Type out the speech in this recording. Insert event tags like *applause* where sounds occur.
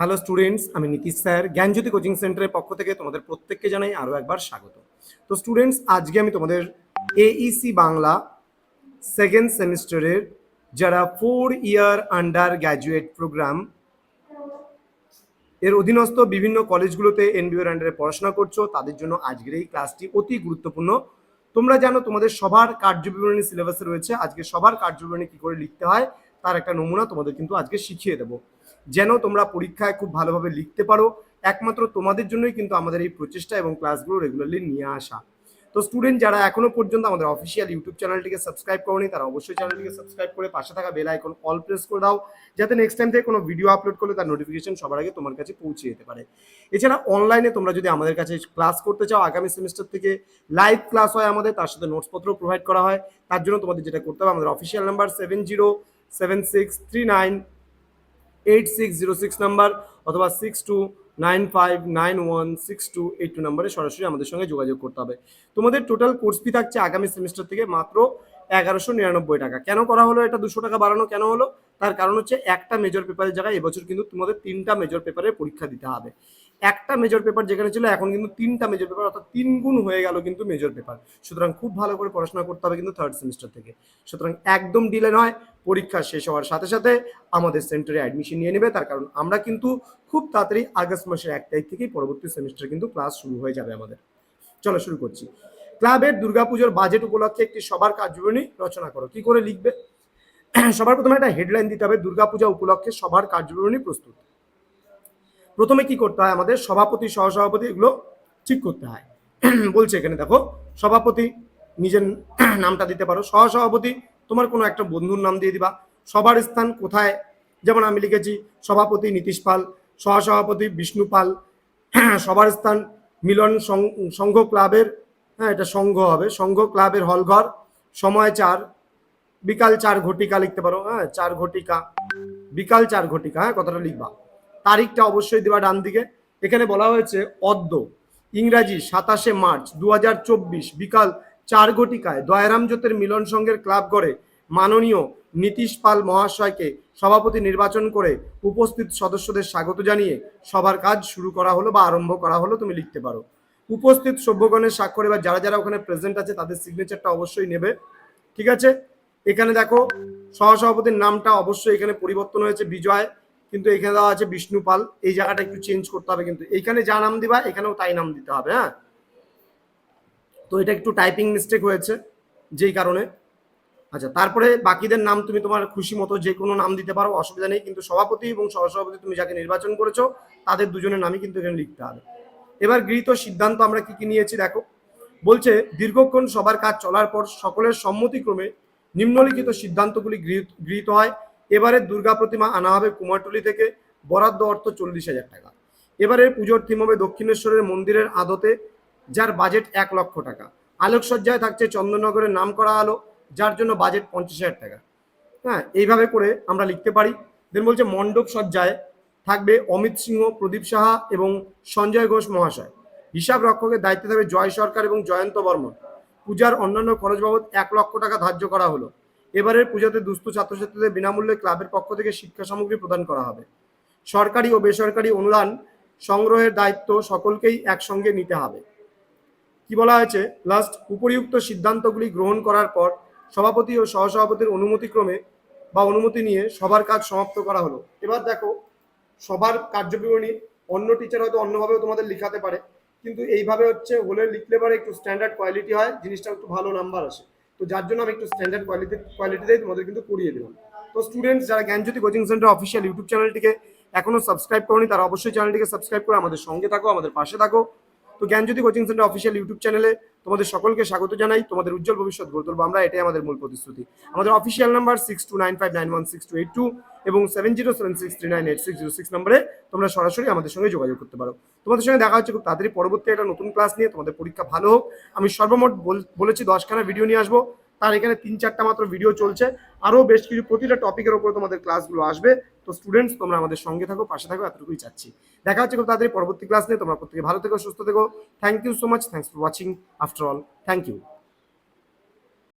Hello students আমি Nitish sir, জ্ঞানজ্যোতি coaching সেন্টারের পক্ষ থেকে তোমাদের প্রত্যেককে জানাই আরও একবার স্বাগত। তো স্টুডেন্টস আজকে আমি তোমাদের এইসি বাংলা সেকেন্ড সেমিস্টারের যারা four year undergraduate programme এর অধীনস্থ বিভিন্ন কলেজগুলোতে এনবিওর আন্ডারে পড়াশোনা করছ, তাদের জন্য আজকের এই ক্লাসটি অতি গুরুত্বপূর্ণ। তোমরা জানো তোমাদের সবার কার্যবিবরণী সিলেবাসে রয়েছে, আজকে সবার কার্যবিবরণী কী করে লিখতে হয়, তার একটা নমুনা তোমাদের কিন্তু আজকে শিখিয়ে দেবো। যেন তোমরা পরীক্ষায় খুব ভালোভাবে লিখতে পারো। একমাত্র তোমাদের জন্যই কিন্তু আমাদের এই প্রচেষ্টা এবং ক্লাসগুলো রেগুলারলি নিয়ে আসা। তো স্টুডেন্ট যারা এখনও পর্যন্ত আমাদের অফিসিয়াল ইউটিউব চ্যানেলটিকে সাবস্ক্রাইব করনি, তারা অবশ্যই চ্যানেলটিকে সাবস্ক্রাইব করে পাশে থাকা বেল আইকন অল প্রেস করে দাও, যাতে নেক্সট টাইম থেকে কোনো ভিডিও আপলোড করলে তার নোটিফিকেশন সবার আগে তোমার কাছে পৌঁছে যেতে পারে। এছাড়া অনলাইনে তোমরা যদি আমাদের কাছে ক্লাস করতে চাও, আগামী সেমিস্টার থেকে লাইভ ক্লাস হয় আমাদের, তার সাথে নোটসপত্র প্রোভাইড করা হয়। তার জন্য তোমাদের যেটা করতে হবে, আমাদের official number seven zero seven six three nine eight six zero six number অথবা six two nine five nine one six two eight two নাম্বারে সরাসরি আমাদের সঙ্গে যোগাযোগ করতে হবে। তোমাদের টোটাল কোর্স ফি থাকছে আগামী সেমিস্টার থেকে মাত্র এগারোশো নিরানব্বই টাকা। কেন করা হলো এটা, দুশো টাকা বাড়ানো কেন হলো? তার কারণ হচ্ছে একটা মেজর পেপারের জায়গায় এবছর কিন্তু তোমাদের তিনটা মেজর পেপারের পরীক্ষা দিতে হবে। একটা মেজর পেপার যেখানে ছিল, এখন কিন্তু তিনটা মেজর পেপার অর্থাৎ তিন গুণ হয়ে গেল কিন্তু মেজর পেপার সুতরাং খুব ভালো করে পড়াশোনা করতে হবে কিন্তু থার্ড সেমিস্টার থেকে। সুতরাং একদম ডিলে নয়, পরীক্ষা শেষ হওয়ার সাথে সাথে আমাদের সেন্টারে অ্যাডমিশন নিয়ে নেবে, তার কারণ আমরা কিন্তু খুব তাড়াতাড়ি আগস্ট মাসের এক তারিখ থেকেই পরবর্তী সেমিস্টার কিন্তু ক্লাস শুরু হয়ে যাবে আমাদের। চলো শুরু করছি। ক্লাবের দুর্গাপুজোর বাজেট উপলক্ষে একটি সবার কার্যবিবরণী রচনা করো। কি করে লিখবে? সবার প্রথমে একটা হেডলাইন দিতে হবে, দুর্গাপূজা উপলক্ষে সবার কার্যবিবরণী প্রস্তুত। প্রথমে কি করতে হয় আমাদের? সভাপতি, সহসভাপতি এগুলো ঠিক করতে হয়। *clears throat* বলছে এখানে, দেখো, সভাপতি, নিজের *clears throat* নামটা দিতে পারো। সহসভাপতি, তোমার কোনো একটা বন্ধুর নাম দিয়ে দিবা। সবার স্থান কোথায়? যেমন আমি লিখেছি, সভাপতি নীতিশ পাল, সহসভাপতি বিষ্ণু পাল। *clears throat* সবার স্থান মিলন সংঘ ক্লাবের হ্যাঁ এটা সংঘ হবে, সংঘ ক্লাবের হলঘর। সময় চার, বিকাল চার ঘটিকা লিখতে পারো হ্যাঁ চার ঘটিকা। বিকাল চার ঘটিকা হ্যাঁ কথাটা লিখবা। তারিখটা অবশ্যই দেবা ডান দিকে। এখানে বলা হয়েছে, অদ্য ইংরাজি সাতাশে মার্চ দু হাজার চব্বিশ বিকাল চার ঘটিকায় দয়ারাম জ্যোতের মিলন সংঘের ক্লাব গড়ে মাননীয় নীতিশ পাল মহাশয়কে সভাপতি নির্বাচন করে উপস্থিত সদস্যদের স্বাগত জানিয়ে সবার কাজ শুরু করা হলো বা আরম্ভ করা হলো তুমি লিখতে পারো। উপস্থিত সভ্যগণের স্বাক্ষর এবার যারা যারা ওখানে প্রেজেন্ট আছে তাদের সিগনেচারটা অবশ্যই নেবে। ঠিক আছে? এখানে দেখো, সহসভাপতির নামটা অবশ্যই এখানে পরিবর্তন হয়েছে বিজয়। কিন্তু এখানে দেওয়া আছে বিষ্ণু পাল এই জায়গাটা একটু চেঞ্জ করতে হবে কিন্তু। এইখানে যা নাম দিবা, এখানেও তাই নাম দিতে হবে হ্যাঁ? তো এটা একটু টাইপিং মিস্টেক হয়েছে, যেই কারণে। আচ্ছা তারপরে বাকিদের নাম তুমি তোমার খুশি মতো যে কোনো নাম দিতে পারো, অসুবিধা নেই। কিন্তু সভাপতি এবং সহসভাপতি তুমি যাকে নির্বাচন করেছ, তাদের দুজনের নামই কিন্তু এখানে লিখতে হবে। এবার গৃহীত সিদ্ধান্ত আমরা কি কি নিয়েছি, দেখো। বলছে, দীর্ঘক্ষণ সবার কাজ চলার পর সকলের সম্মতিক্রমে নিম্নলিখিত সিদ্ধান্তগুলি গৃহীত হয়। এবারে দুর্গা প্রতিমা আনা হবে কুমারটুলি থেকে, বরাদ্দ অর্থ চল্লিশ হাজার টাকা। এবারের পুজোর থিম হবে দক্ষিণেশ্বরের মন্দিরের আদতে, যার বাজেট এক লক্ষ টাকা। আলোকসজ্জায় থাকছে চন্দননগরের নাম করা আলো, যার জন্য বাজেট পঞ্চাশ হাজার টাকা। হ্যাঁ এইভাবে করে আমরা লিখতে পারি। দেন বলছে মণ্ডপ সজ্জায় থাকবে অমিত সিংহ, প্রদীপ সাহা এবং সঞ্জয় ঘোষ মহাশয়। হিসাব রক্ষকের দায়িত্বে থাকবে জয় সরকার এবং জয়ন্ত বর্মন। পূজার অন্যান্য খরচ বাবদ এক লক্ষ টাকা ধার্য করা হলো। এবারের পুজোতে দুস্থ ছাত্রছাত্রীদের বিনামূল্যে ক্লাবের পক্ষ থেকে শিক্ষা সামগ্রী প্রদান করা হবে। সরকারি ও বেসরকারি অনুদান সংগ্রহের দায়িত্ব সকলকেই একসঙ্গে নিতে হবে। কি বলা হয়েছে? লাস্ট, উপরিউক্ত সিদ্ধান্তগুলি গ্রহণ করার পর সভাপতি ও সহসভাপতির অনুমতিক্রমে বা অনুমতি নিয়ে সবার কাজ সমাপ্ত করা হলো। এবার দেখো সবার কার্যবিবরণী অন্য টিচার হয়তো অন্যভাবেও তোমাদের লিখাতে পারে, কিন্তু এইভাবে হচ্ছে হলে লিখলে পরে একটু স্ট্যান্ডার্ড কোয়ালিটি হয়, জিনিসটা একটু ভালো নাম্বার আসে। তো যার জন্য আমি একটু স্ট্যান্ডার্ড কোয়ালিটি কোয়ালিটিতেই তোমাদের কিন্তু করিয়ে দিলাম। তো স্টুডেন্টস যারা Gyanjyoti coaching centre official YouTube চ্যানেলটিকে এখনও সাবস্ক্রাইব করনি, তারা অবশ্যই চ্যানেলটিকে সাবস্ক্রাইব করে আমাদের সঙ্গে থাকো, আমাদের পাশে থাকো। তো Gyanjyoti coaching centre official YouTube চ্যানেলে তোমাদের সকলকে স্বাগত জানাই। তোমাদের উজ্জ্বল ভবিষ্যৎ গড়ে তুলবো আমরা এটাই আমাদের মূল প্রতিশ্রুতি। আমাদের official number six two nine five nine one six two eight two এবং seven zero seven six three nine eight six zero six নম্বরে তোমরা সরাসরি আমাদের সঙ্গে যোগাযোগ করতে পারো। তোমাদের সঙ্গে দেখা হচ্ছে খুব তাড়াতাড়ি পরবর্তী একটা নতুন ক্লাস নিয়ে। তোমাদের পরীক্ষা ভালো হোক। আমি সর্বমোট বল- বলেছি দশখানা ভিডিও নিয়ে আসব। তার এখানে তিন চারটা মাত্র ভিডিও চলছে। আরও বেশ কিছু প্রতিটা টপিকের ওপর তোমাদের ক্লাসগুলো আসবে। তো স্টুডেন্টস তোমরা আমাদের সঙ্গে থাকো, পাশে থাকো, এতটুকুই চাচ্ছি। দেখা হচ্ছে খুব তাড়াতাড়ি পরবর্তী ক্লাস নিয়ে। তোমরা প্রত্যেকে ভালো থেকো, সুস্থ থেকো। Thank you so much thanks for watching after all thank you